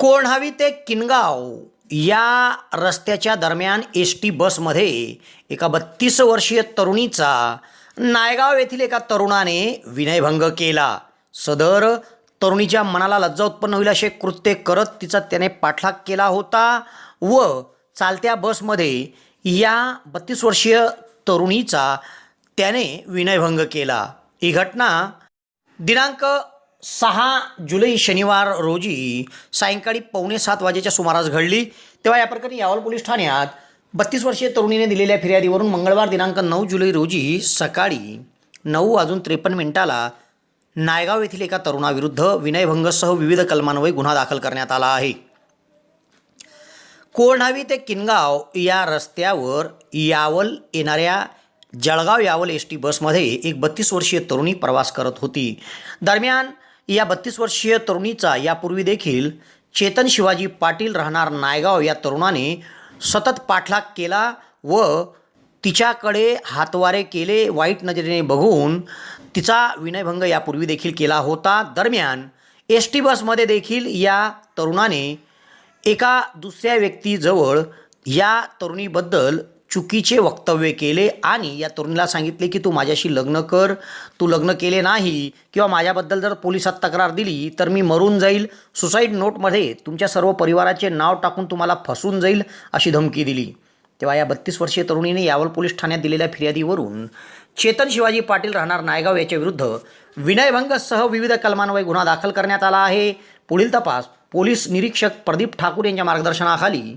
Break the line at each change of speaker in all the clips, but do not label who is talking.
कोण्हावी ते किनगाव? या रस्त्याच्या दरम्यान एस टी बसमध्ये एका बत्तीस वर्षीय तरुणीचा नायगाव येथील एका तरुणाने विनयभंग केला. सदर तरुणीच्या मनाला लज्जा उत्पन्न होईल असे कृत्य करत तिचा त्याने पाठलाग केला होता व चालत्या बसमध्ये या बत्तीस वर्षीय तरुणीचा त्याने विनयभंग केला. ही घटना दिनांक सहा जुलै शनिवार रोजी सायंकाळी पावणे सात वाजेच्या सुमारास घडली. तेव्हा या प्रकरणी यावल पोलीस ठाण्यात बत्तीस वर्षीय तरुणीने दिलेल्या फिर्यादीवरून मंगळवार दिनांक नऊ जुलै रोजी सकाळी नऊ वाजून त्रेपन्न मिनिटाला नायगाव येथील एका तरुणाविरुद्ध विनयभंगसह विविध कलमान्वये गुन्हा दाखल करण्यात आला आहे. कोळणावी ते किनगाव या रस्त्यावर यावल येणाऱ्या जळगाव यावल एस टी बसमध्ये एक बत्तीस वर्षीय तरुणी प्रवास करत होती. दरम्यान या बत्तीस वर्षीय तरुणीचा यापूर्वी देखील चेतन शिवाजी पाटील राहणार नायगाव या तरुणाने सतत पाठलाग केला व तिच्याकडे हातवारे केले वाईट नजरेने बघून तिचा विनयभंग यापूर्वी देखील केला होता. दरम्यान एस टी बसमध्ये देखील या तरुणाने एका दुसऱ्या व्यक्तीजवळ या तरुणीबद्दल चुकीचे वक्तव्य केले आणि या तरुणीला सांगितले की तू माझ्याशी लग्न कर. तू लग्न केले नाही किंवा माझ्याबद्दल जर पोलिसात तक्रार दिली तर मी मरून जाईल. सुसाईड नोटमध्ये तुमच्या सर्व परिवाराचे नाव टाकून तुम्हाला फसून जाईल अशी धमकी दिली. तेव्हा या बत्तीस वर्षीय तरुणीने यावल पोलीस ठाण्यात दिलेल्या फिर्यादीवरून चेतन शिवाजी पाटील राहणार नायगाव याच्या विरुद्ध विनयभंगसह विविध कलमान्वये गुन्हा दाखल करण्यात आला आहे. पुढील तपास पोलीस निरीक्षक प्रदीप ठाकूर यांच्या मार्गदर्शनाखाली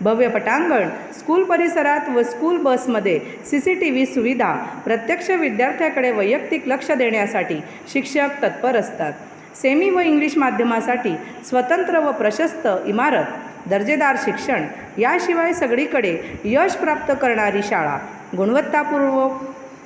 भव्य पटांगण स्कूल परिसरात व स्कूल बसमध्ये सी सी टी व्ही सुविधा प्रत्यक्ष विद्यार्थ्याकडे वैयक्तिक लक्ष देण्यासाठी शिक्षक तत्पर असतात. सेमी व इंग्लिश माध्यमासाठी स्वतंत्र व प्रशस्त इमारत दर्जेदार शिक्षण याशिवाय सगळीकडे यश प्राप्त करणारी शाळा गुणवत्तापूर्वक